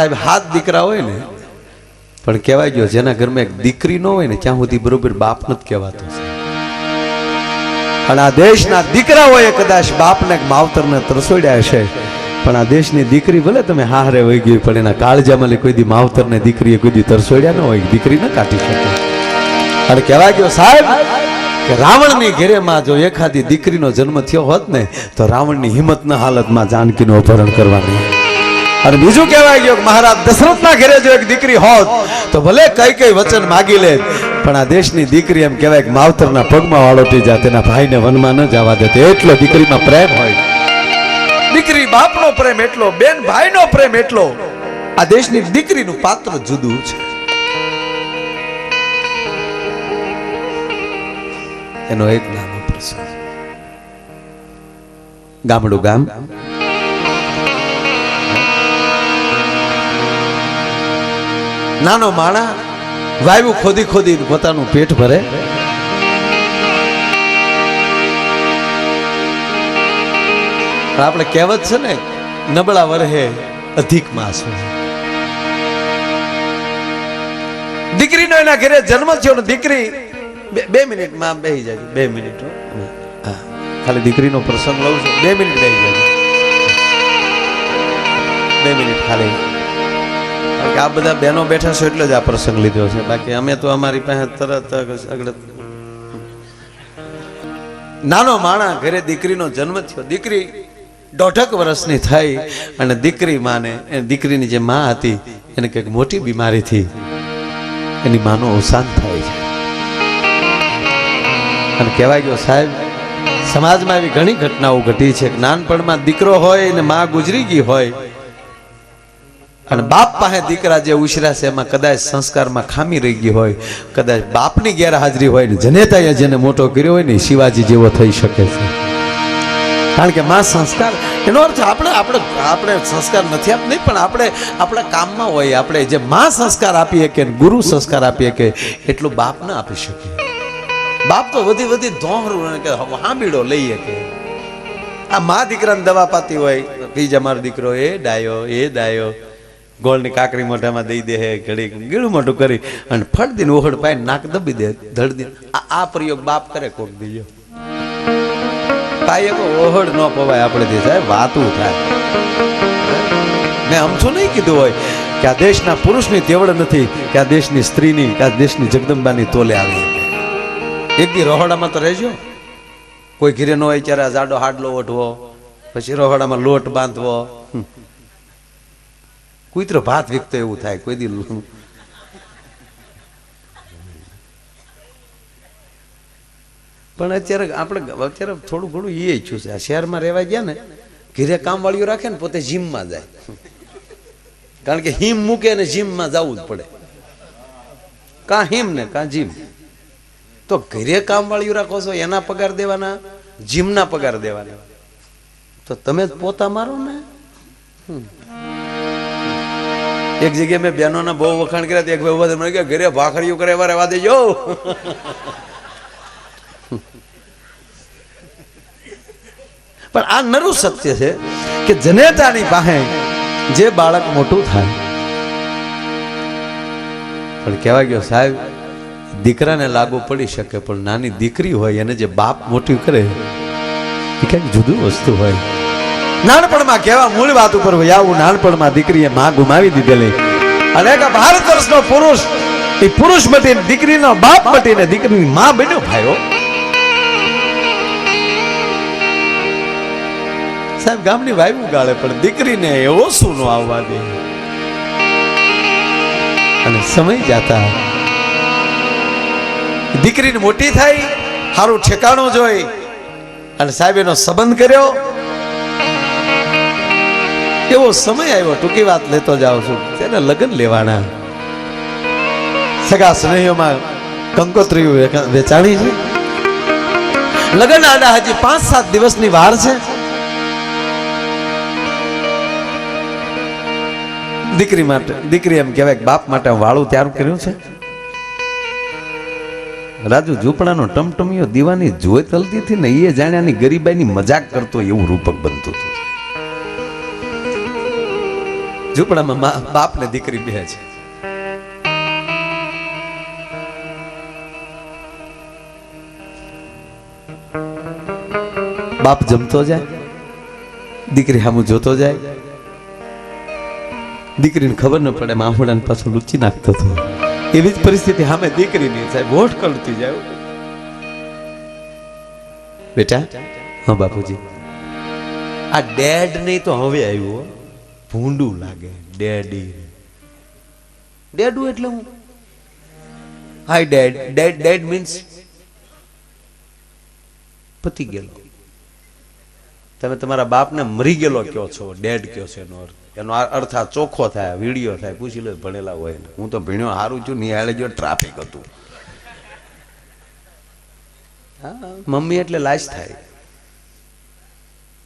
સાહેબ હાથ દીકરા હોય ને, પણ કહેવાય ગયો, જેના ઘરમાં એક દીકરી ન હોય ને, ત્યાં સુધી બરોબર બાપ નથી કહેવાતો પણ આ દેશના દીકરાઓએ કદાચ બાપને માવતરને તરસોડ્યા છે પણ આ દેશની દીકરી ભલે તમે હારે વહી ગઈ પણ એના કાળજામાં કોઈ દી માવતરને દીકરીએ કોઈ દી તરસોડ્યા ન હોય, દીકરી ન કાઢી શકે. અને કહેવાય ગયો, સાહેબ, કે રાવણની ઘેરેમાં જો એખાદી દીકરીનો જન્મ થયો હોત ને, તો રાવણની હિંમતના હાલતમાં જાનકીનું અપહરણ કરવાની. અને બીજું કહેવાય ગયો કે મહારાજ દશરથના ઘરે જો એક દીકરી હોત, તો ભલે કઈ કઈ વચન માગી લે, પણ આ દેશની દીકરી એમ કહેવાય કે માવતરના પગમાં વાળોટી જાય, તેના ભાઈને વનમાં ન જવા દે એટલો દીકરીમાં પ્રેમ હોય. દીકરી બાપનો પ્રેમ એટલો, બેન ભાઈનો પ્રેમ એટલો, આ દેશની દીકરીનું પાત્ર જુદું છે. એનો એક નાનો પ્રસંગ. ગામડું ગામ નાનો માણા વાયુ ખોદી ખોદી પોતાનું પેટ ભરે. પણ આપણે કહેવત છે ને, નબળા વરહે અધિક માસ દીકરીનો એના ઘરે જન્મ થયો ને દીકરી બે- મિનિટમાં બેહી જાય. બે મિનિટ ખાલી દીકરીનો પ્રસંગ લઉં છું. બે મિનિટ બેહી જાય. બે મિનિટ ખાલી. આ બધા બહેનો બેઠા છો એટલે જ આ પ્રસંગ લીધો છે. બાકી અમે તો અમારી પાસે તરત નાનો માણા ઘરે દીકરીનો જન્મ થયો. દીકરી દોઢક વર્ષની થઈ અને દીકરી માને, એ દીકરીની જે માં હતી, એને કંઈક મોટી બીમારીથી એની માનું અવસાન થાય છે. અને કહેવાય ગયો, સાહેબ, સમાજમાં એવી ઘણી ઘટનાઓ ઘટી છે. નાનપણમાં દીકરો હોય અને માં ગુજરી ગઈ હોય અને બાપ પાસે દીકરા જે ઉછર્યા છે, એમાં કદાચ સંસ્કારમાં ખામી રહી ગઈ હોય, કદાચ બાપની ગેરહાજરી હોય ને જનેતાએ જેને મોટો કર્યો હોય ને શિવાજી જેવો થઈ શકે છે. કારણ કે માં સંસ્કાર, એનો અર્થ આપણે આપણે આપણે સંસ્કાર નથી આપ નહીં, પણ આપણે, આપણા કામમાં હોય, આપણે જે માં સંસ્કાર આપીએ કે ગુરુ સંસ્કાર આપીએ કે, એટલું બાપ ના આપી શકે. બાપ તો વધી વધી ધોહરું કે હાંબીડો લઈએ કે. આ મા દીકરાને દવા પાતી હોય પીજ અમારો દીકરો એ ડાયો એ ડાયો. ગોળની કાકરી મોઢામાં દઈ દે ઘડી ગીળું મોઢું કરી અને ફટ દીને ઓહડ પાય નાક દબી દે ધડ દી આ પ્રયોગ બાપ કરે, કોક દીજો પાયે ઓહડ ન પવાય આપણે દે સાહેબ, વાતું થાય. મેં અમથું નહીં કીધું હોય કે આ દેશના પુરુષની તેવડ નથી, કે આ દેશની સ્ત્રીની, કે આ દેશની જગદંબાની તોલે આવી. એક દી રહોડામાં તો રહેજો. કોઈ ઘીરે ન હોય ત્યારે જાડો હાડલો ઓઢવો, પછી રહોડામાં લોટ બાંધવો. કુતરો ભાત વીકતો એવું થાય, કોઈ દી પણ અત્યારે આપણે અત્યારે થોડું ઘણું એ ઈચ્છું છે. આ શહેરમાં રહેવા ગયા ને, ઘીરે કામવાળીઓ રાખે ને, પોતે જીમમાં જાય. કારણ કે હિમ મૂકે ને જીમમાં જવું જ પડે. કાં હિમ ને, કાં જીમ. તો ઘરે કામવાળીઓ રાખો છો, એના પગાર દેવાના, જીમના પગાર દેવાના. તો તમે જ પોતા મારો ને? હમ. એક જગ્યાએ મેં બહેનોના બહુ વખાણ કર્યા એક ભાઈ મને કે ઘરે ભાખરીઓ કરે એવા રહેવા દેજો. પણ આ નરું સત્ય છે કે જનેતાની પાસે જે બાળક મોટું થાય. પણ કહેવા ગયો, સાહેબ, દીકરાને લાગુ પડી શકે, પણ નાની દીકરી હોય, એને જે બાપ મોટી કરે, એ કંઈક જુદું વસ્તુ હોય. નાનપણમાં કેવા મૂળ વાત ઉપર આવું નાનપણમાં દીકરીએ માં ગુમાવી દીધેલી. અને એક ભારત વર્ષનો પુરુષ, એ પુરુષ મટી દીકરીનો બાપ મટીને દીકરીની માં બન્યો ભાઈઓ સાહેબ, ગામની વાયુ ગાળે પણ દીકરીને એવો શું નો આવવા દે. અને સમય જાતા દીકરીને મોટી થઈ સારું ઠેકાણું જોઈ. અને સાહેબ એનો સંબંધ કર્યો. એવો સમય આવ્યો, ટૂંકી વાત લેતો જાઉં છું. તેને લગ્ન લેવાના. સગા સ્નેહીઓમાં કંકોત્રીઓ વેચાણી છે. લગ્ન આના હજી પાંચ સાત દિવસની વાર છે. દીકરી માટે દીકરી એમ કહેવાય બાપ માટે વાળું તૈયાર કર્યું છે. રાજુ ઝૂંપડાનો ટમટમિયો દીવાની જોઈ તલતી હતી ને એ જાણ્યાની ગરીબાઈની મજાક કરતો એવું રૂપક બનતું હતું. ઝૂંપડામાં બાપ ને દીકરી બે છે. બાપ જમતો જાય, દીકરી હામું જોતો જાય. દીકરીને ખબર ન પડે માહુડાને પાછું લૂચી નાખતો હતો. એવી જ પરિસ્થિતિ સામે દીકરીની સાહેબ વોટ કરતી જાય. બેટા, હા બાપુજી. આ ડેડ નહીં તો હવે આવ્યું. ભૂંડું લાગે, ડેડી. ડેડું એટલે હું? Hi, dead. Dead dead means પતી ગયેલો. તમે તમારા બાપને મરી ગયેલો કયો છો? ડેડ કયો છે એનો અર્થ? એનો અર્થ આ ચોખ્ખો થાય, વીડિયો થાય, પૂછી લો ભણેલા હોય હું તો ભણ્યો સારું છું, નિહાળે જો ટ્રાફિક હતું. મમ્મી એટલે લાશ થાય.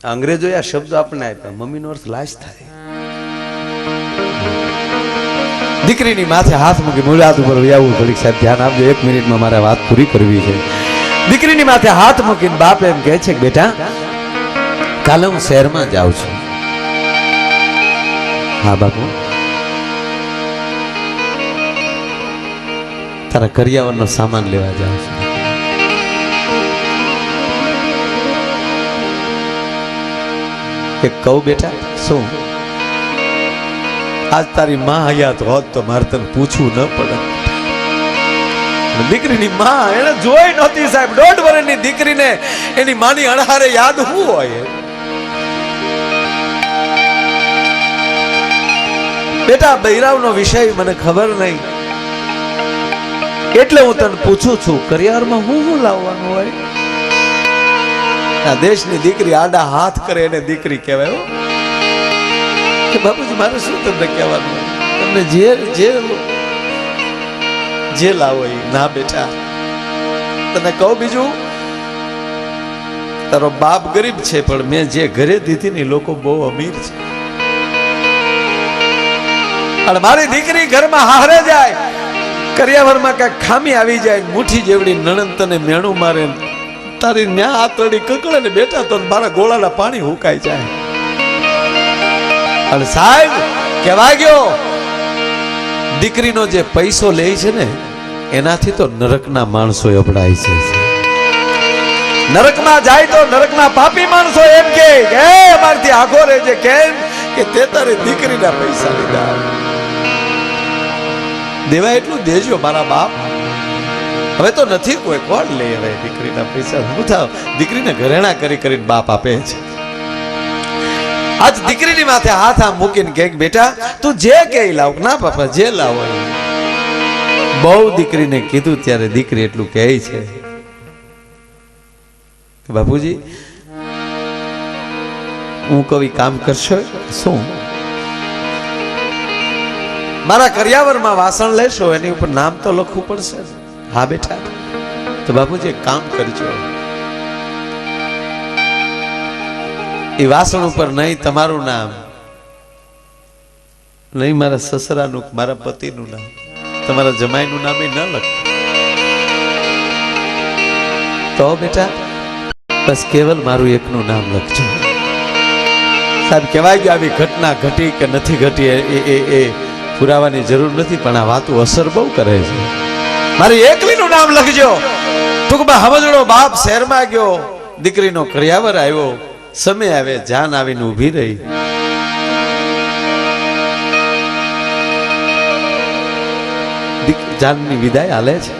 અંગ્રેજો આ શબ્દ આપણને આપ્યા, મમ્મીનો અર્થ લાશ થાય. દીકરીની માથે હાથ મૂકી મુલાદ ઉપર વ્યાવું ઘડીક સાહેબ ધ્યાન આપજો, એક મિનિટમાં મારે વાત પૂરી કરવી છે. દીકરીની માથે હાથ મૂકીને બાપ એમ કહે છે બેટા કાલે હું શહેરમાં જાઉં છું. હા, બાપુ. તારા કરિયાવરનો સામાન લેવા જાઉં છું. કે કહું બેટા, શું? આજ તારી માં હયાત હોત તો મારે તને પૂછવું ન પડે. દીકરીની માં એને જોઈ નહોતી સાહેબ. દોઢ વર્ષની દીકરીને એની માની અણહારે યાદ શું હોય? બેટા, બૈરાવનો વિષય મને ખબર નહીં. એટલે હું તને પૂછું છું, કરિયારમાં હું શું લાવવાનું હોય? આ દેશની દીકરી આડા હાથ કરે એને દીકરી કહેવાય. કે બાપુજી, મારે શું તમને કહેવાનું તમને જે જે જે લાવો એ. ના બેટા. તને કહું બીજું? તારો બાપ ગરીબ છે, પણ મેં જે ઘરે દીધી ને લોકો બહુ અમીર છે. અને મારી દીકરી ઘરમાં હારે જાય. કરિયાવરમાં કઈ ખામી આવી જાય, મુઠ્ઠી જેવડી નણંદ તને મેણું મારે. તારી ન્યા આતરડી કકડે ને બેટા, તો મારા ગોળાના પાણી હુકાઈ જાય. અને સાહેબ કેવા ગયો. દીકરીનો જે પૈસો લે છે ને, એનાથી તો નરકના માણસો અબડાય છે. નરકમાં જાય તો નરકના પાપી માણસો એમ કે અમારથી આખો રહેજે, કેમ કે તે તારી દીકરીના પૈસા લીધા. દેવા એટલું દેજો, મારા બાપ. હવે તો નથી કોઈ કોણ લે હવે દીકરીના પૈસા. હું થાવ, દીકરીને ઘરેણા કરી કરીને બાપ આપે છે. આજ દીકરીની માથે હાથ આમ મૂકીને કે, બેટા, તું જે કે લાવ. ના, પાપા, જે લાવો. બહુ દીકરીને કીધું ત્યારે દીકરી એટલું કહે છે. બાપુજી, હું કવિ કામ કરશો? શું? મારા કરિયાવરમાં વાસણ લેશો, એની ઉપર નામ તો લખવું પડશે હા, બેટા. તો બાપુજી કામ કરજો. એ વાસણ ઉપર નહીં, તમારું નામ. નહીં, મારા સસરાનું, મારા પતિનું નામ. તમારા જમાઈનું નામ એ ન લખ. તો બેટા, બસ કેવલ મારું એકનું નામ લખજો. સાહેબ, કહેવાય ગયું આવી ઘટના ઘટી કે નથી ઘટી એ એ- એ પુરાવાની જરૂર નથી, પણ આ વાતો અસર બહુ કરે છે. મારી એકલીનું નામ લખજો. ટૂંકમાં હમજણો બાપ શહેરમાં ગયો, દીકરીનો કરિયાવર આવ્યો. સમય આવે, જાન આવીને ઊભી રહી. જાનની વિદાય હાલે છે?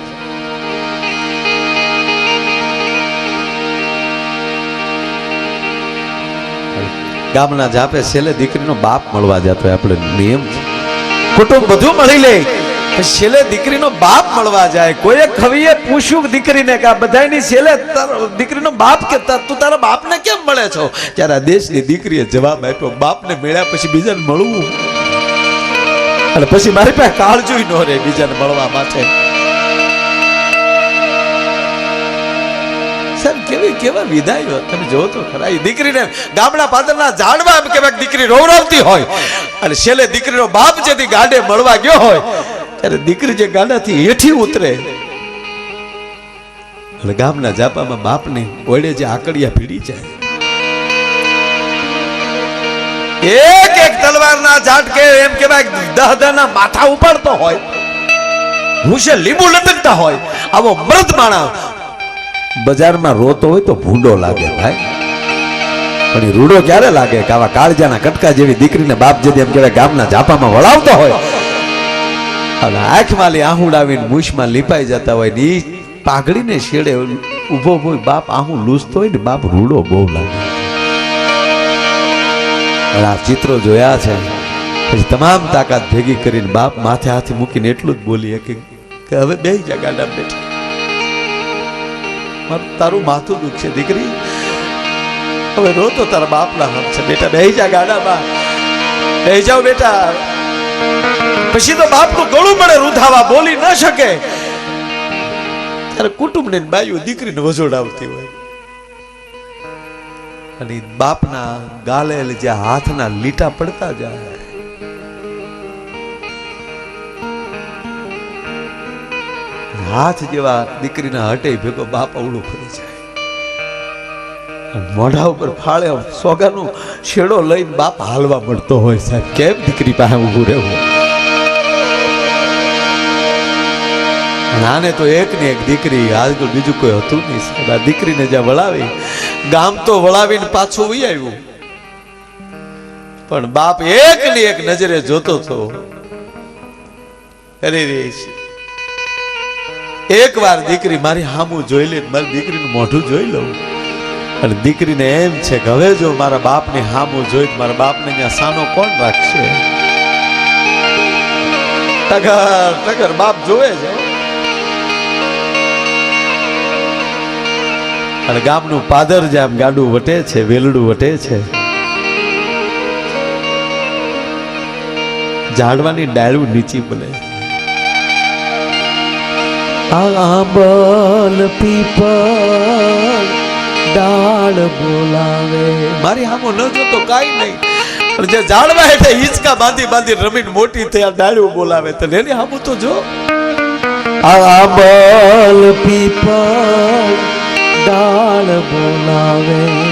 ગામના જાપે છેલ્લે દીકરીનો બાપ મળવા જતો આપણે નિયમ કુટુંબ બધું મળી લે. છેલ્લે દીકરીનો બાપ મળવા જાય. કોઈએ ખવીએ પૂછ્યું દીકરીને કે આ બધાયની છેલ્લે દીકરીનો બાપ કે તું તારા બાપને કેમ મળે છો? ત્યારે આ દેશની દીકરીએ જવાબ આપ્યો, બાપને મળ્યા પછી બીજાને મળવું. અને પછી મારી પાસે કાળજુય ન રહે બીજાને મળવા માટે. સાહેબ, કેવી કેવા વિદાયો તમે જોવો તો ખરા, એ દીકરીને ગામડા પાદરના ઝાડમાં એમ કેવાય દીકરી રોવરાવતી હોય. અને છેલ્લે દીકરીનો બાપ જેથી ગાડે મળવા ગયો હોય ત્યારે દીકરી જે ગાડાથી હેઠી ઉતરે, અને ગામના જાપામાં બાપને ઓળે જે આકડિયા ભીડી જાય. એક એક તલવારના ઝાટકે એમ કહેવાય દહ દહના માથા ઉપાડતો હોય હું છે લીંબુ લટકતા હોય, આવો મર્દ માણસ બજારમાં રોતો હોય તો ભૂંડો લાગે ભાઈ. પણ રૂડો ક્યારે લાગે કે આવા કાળજાના કટકા જેવી દીકરીને બાપ જેદી એમ કહેવાય ગામના ઝાપામાં વળાવતો હોય? અને આંખમાં આહુડ આહુડાવીને મૂછમાં લીપાઈ જતા હોય ને પાઘડીને શેડે ઊભો હોય, બાપ આહું લૂસતો હોય ને બાપ રૂડો બહુ લાગે. આ ચિત્રો જોયા છે. પછી તમામ તાકાત ભેગી કરીને બાપ માથે હાથ મૂકીને એટલું જ બોલી કે હવે બે જગાડા બેઠા. તારું માથું દુખશે, દીકરી. હવે રો તો તારા બાપના હાથ છે બેટા બે જા ગાડામાં બે જાઓ બેટા. પછી તો બાપનું ગળું પડે રૂધાવા બોલી ન શકે. ત્યારે કુટુંબને ને બાયું દીકરીને વજોડાવતી હોય. અને બાપના ગાલેલ જે હાથના લીટા પડતા જાય. હાથ જેવા દીકરીના હટે ભેગો બાપ અવળું ફરી જાય મોઢા ઉપર ફાળે સોગાનો છેડો લઈને બાપ હાલવા મળતો હોય સાહેબ. કેમ દીકરી પાસે ઊભું રહેવું? નાને તો એક ને એક દીકરી આજકાલ બીજું કોઈ હતું નહીં સાહેબ. આ દીકરીને જ્યાં વળાવી, ગામ તો વળાવીને પાછું વહી આવ્યું. પણ બાપ એક ને એક નજરે જોતો હતો. અરે રે એક વાર દીકરી મારી હામું જોઈ લે મારી દીકરીનું મોઢું જોઈ લઉં. અને દીકરીને એમ છે કે હવે જો મારા બાપની હામું જોઈ મારા બાપને ત્યાં સાનો કોણ રાખશે? ટગર ટગર, બાપ જોવે છે. અને ગામનું પાદર જેમ ગાડું વટે છે વેલડું વટે છે. ઝાડવાની ડાળું નીચી બોલે આંબલ પીપળ ડાળ બોલાવે. મારી હામો ન જોતો કાઈ નહીં. પણ જે ઝાડવા હેઠે હિંચકા બાંધી બાંધી રમીને મોટી થઈ આ ડાળું બોલાવે તો એની હામું તો જો. આંબલ પીપલ ડાળ બોલાવે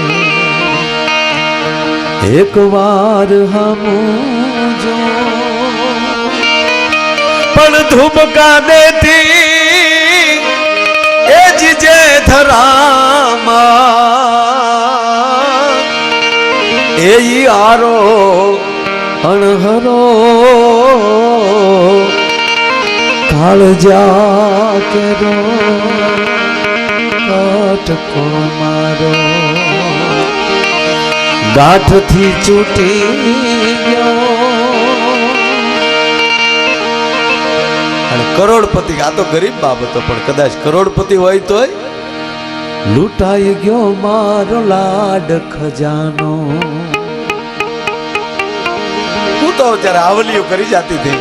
એક વાર હમું જો. પણ ધૂમકા દેતી એ જ જે ધરામાં. એ આરો અણહરો. કાળજા કેરો. કટકો મારો ગાંઠથી છૂટી ગયો. અને કરોડપતિ આ તો ગરીબ બાબતો પણ કદાચ કરોડપતિ હોય તોય લૂંટાઈ ગયો મારો લાડ ખજાનો. હું તો ત્યારે આવલીઓ કરી જાતી હતી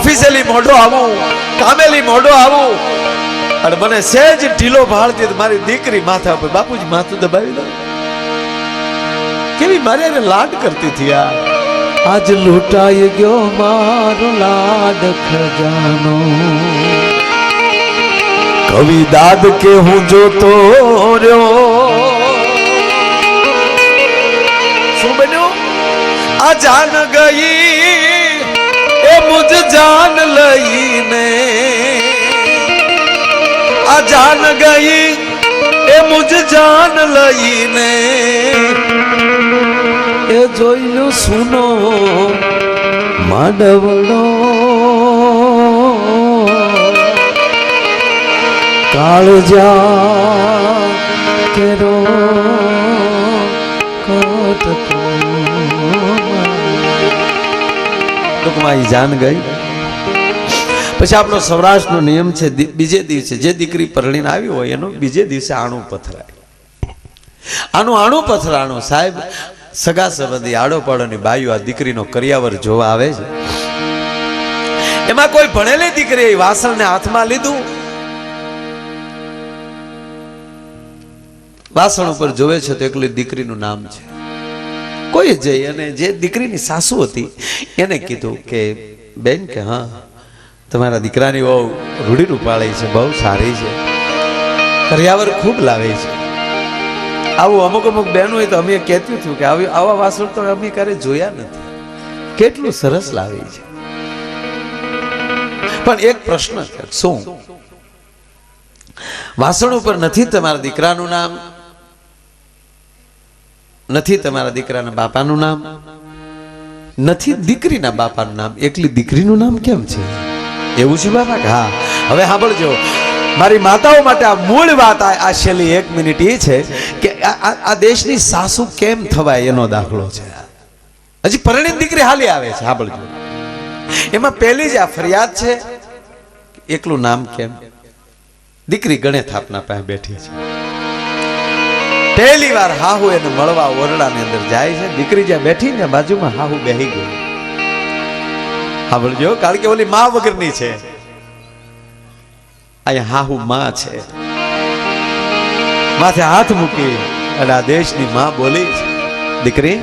ઓફિસેલી મોઢો આવું કામેલી મોઢો આવું અને મને સહેજ ઢીલો ભાળતી મારી દીકરી માથા પર બાપુજી માથું દબાવી દો. કેવી મારે એને લાડ કરતી હતી આ. આજ લૂંટાઈ ગયો મારો લાડ ખજાનો. કવિ દાદ કે હું જોતો રહ્યો. શું બન્યું? આ જાન ગઈ એ મુજ જાન લઈને. આ જાન ગઈ, એ મુજ જાન લઈને. એ જોઈલું સુનો માંડવડો. કાળજા કેરો ટૂંકમાં એ જાન ગઈ. પછી આપણો સૌરાષ્ટ્રનો નિયમ છે બીજે દિવસે જે દીકરી પરણીને આવી હોય એનો બીજે દિવસે આણું પથરાય. આનું આણું પથરાણું, સાહેબ, સગા સંબંધી આડો પાડોની બાઈઓ આ દીકરીનો કરિયાવર જોવા આવે છે. એમાં કોઈ ભણેલી દીકરી એ વાસણને હાથમાં લીધું? વાસણ ઉપર જોવે છે તો એકલી દીકરીનું નામ છે. કોઈ જઈ અને જે દીકરીની સાસુ હતી, એને કીધું કે, બેન કે, હા તમારા દીકરાની બહુ રૂઢી રૂપાળી છે, બહુ સારી છે. કરિયાવર ખૂબ લાવે છે. આવું અમુક અમુક બહેનો હોય તો અમે કહેતું થયું કે આવી આવા વાસણ તો અમે ક્યારે જોયા નથી. કેટલું સરસ લાવે છે. પણ એક પ્રશ્ન છે, શું? વાસણ ઉપર નથી તમારા દીકરાનું નામ? નથી તમારા દીકરાના બાપાનું નામ? નથી દીકરીના બાપાનું નામ? એકલી દીકરીનું નામ કેમ છે? એવું છે બાબા? હા. હવે સાંભળજો. મારી માતાઓ માટે આ મૂળ વાત આ છેલ્લી એક મિનિટ એ છે કે આ- દેશની સાસુ કેમ થવાય એનો દાખલો છે. હજી પરણિત દીકરી હાલી આવે છે, સાંભળજો. એમાં પહેલી જ આ ફરિયાદ છે એકલું નામ કેમ? દીકરી ગણે થાપના પાસે બેઠી છે. પહેલી વાર હાહુ એને મળવા ઓરડાની અંદર જાય છે. દીકરી જ્યાં બેઠી ને બાજુમાં હાહુ બેહી ગઈ. સાંભળજો, કારણ કે ઓલી માં વગરની છે. અહીંયા હાહુ માં છે. માથે હાથ મૂકી અને આ દેશની માં બોલી છે, દીકરી,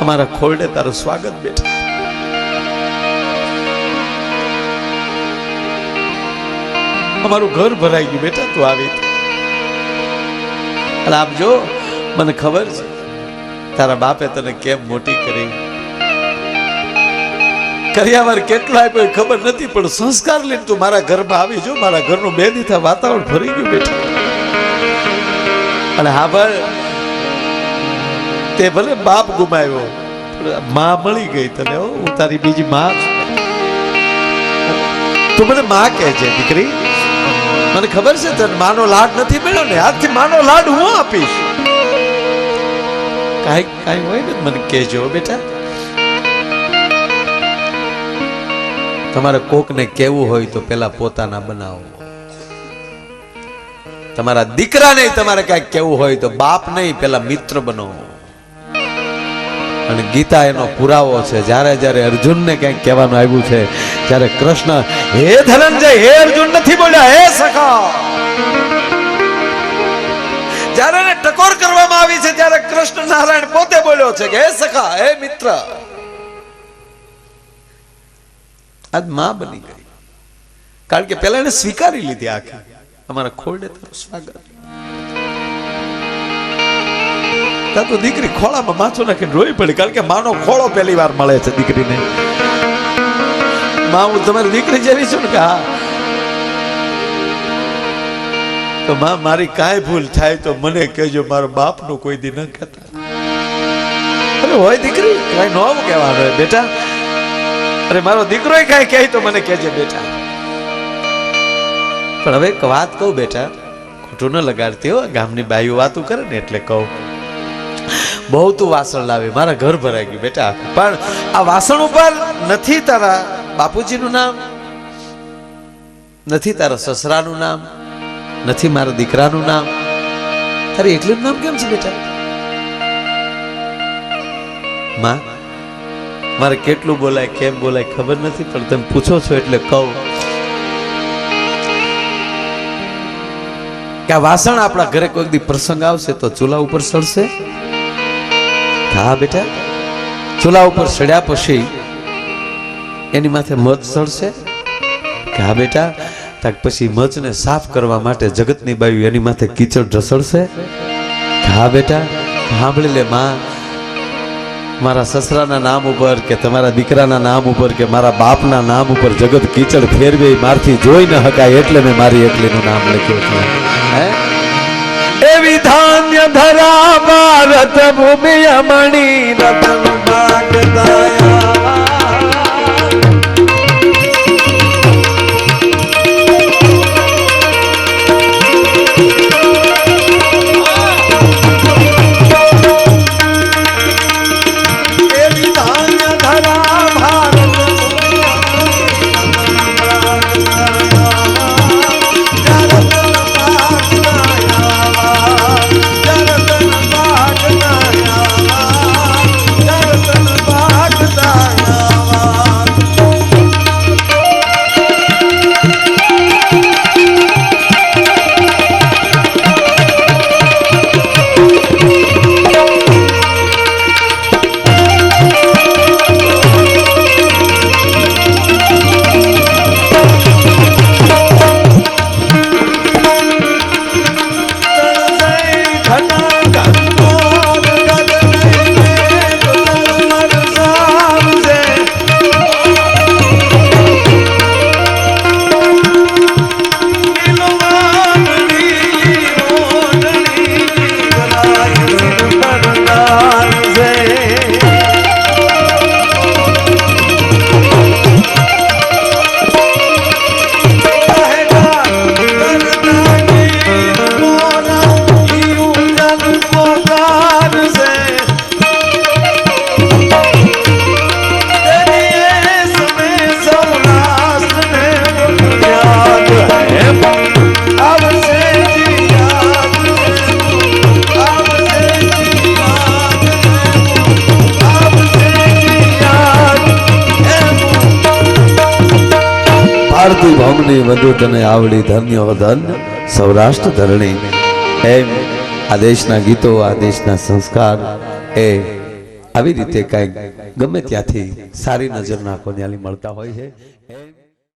અમારા ખોરડે તારું સ્વાગત બેઠા. અમારું ઘર ભરાઈ ગયું બેટા, તું આવી. અને આપ મને ખબર છે, તારા બાપે તને કેમ મોટી કરી? કર્યાવર કેટલો આપ્યો ખબર નથી, પણ સંસ્કાર લઈને તું મારા ઘરમાં આવી જો, મારા ઘરનું બે દીથા વાતાવરણ ભરી ગયું બેટા. અને હા ભાઈ, તે ભલે બાપ ગુમાવ્યો માં મળી ગઈ તને, હું તારી બીજી માં તું મને માં કહે છે, દીકરી. મને ખબર છે, તને માનો લાડ નથી મળ્યો ને, આજથી માનો લાડ હું આપીશ. કાંઈ કાંઈ હોય ને, મને કહેજો બેટા. તમારે કોકને કેવું હોય તો પેલા પોતાના બનાવો. તમારા દીકરાને તમારે કાંઈક કેવું હોય તો બાપ નહીં પેલા મિત્ર બનો અને ગીતા એનો પુરાવો છે, જ્યારે જ્યારે અર્જુનને કંઈક કહેવાનું આવ્યું છે, ત્યારે કૃષ્ણ, હે ધનંજય, હે અર્જુન, નથી બોલ્યા, હે સખા. જ્યારે ટકોર કરવામાં આવી છે, ત્યારે કૃષ્ણ નારાયણ પોતે બોલ્યો છે કે, હે સખા, હે મિત્ર. આજમાં બની ગઈ. કારણ કે પેલા એને સ્વીકારી લીધી આખી. અમારા ખોરડે તારું સ્વાગત. ત્યાં તો દીકરી ખોળામાં માથું નાખીને રોઈ પડી. કારણ કે માનો ખોળો પહેલી વાર મળે છે દીકરીને. માં, હું તમારી દીકરી જેવી છું ને કે હા. તો માં, મારી કાંઈ ભૂલ થાય તો મને કહેજો, મારા બાપનું કોઈ દી ન કહેતા. હોય દીકરી, કાંઈ નો કહેવાનું બેટા અરે, મારો દીકરો કાંઈ કહે તો મને કહેજે, બેટા. પણ હવે એક વાત કહું, બેટા. ખોટું ન લગાડતી હો. ગામની બાઈઓ વાતું કરે ને એટલે કહું. બહુ તું વાસણ લાવી, મારા ઘર ભરાઈ ગયું, બેટા. પણ આ વાસણ ઉપર નથી તારા બાપુજીનું નામ, નથી તારા સસરાનું નામ, નથી મારા દીકરાનું નામ. તારે એકલું નામ કેમ છે, બેટા? માં મારે કેટલું બોલાય, કેમ બોલાય ખબર નથી, પણ તમે પૂછો છો એટલે કહું. કે આ વાસણ આપણા ઘરે કોઈક દી પ્રસંગ આવશે તો ચૂલા ઉપર સડશે હા, બેટા. ચૂલા ઉપર સડ્યા પછી એની માથે મધ સડશે કે હા, બેટા. તાક પછી મધને સાફ કરવા માટે જગતની બાયુ એની માથે કીચડ ઢસડશે હા, બેટા. સાંભળી લે, માં. મારા સસરાના નામ ઉપર કે તમારા દીકરાના નામ ઉપર કે મારા બાપના નામ ઉપર જગત કીચડ ફેરવે મારથી જોઈ ન હકાય એટલે મેં મારી એકલીનું નામ લખ્યું છે હે? એવી ધાન્ય ધરા, ભારત ભૂમિ, અમણી, રતન ભમની વધુ તને આવડી ધન્ય ધન્ય સૌરાષ્ટ્ર ધરણી. એમ આ દેશના ગીતો, આ દેશના સંસ્કાર, એ આવી રીતે કાંઈક ગમે ત્યાંથી સારી નજર નાખો ત્યાંથી મળતા હોય છે.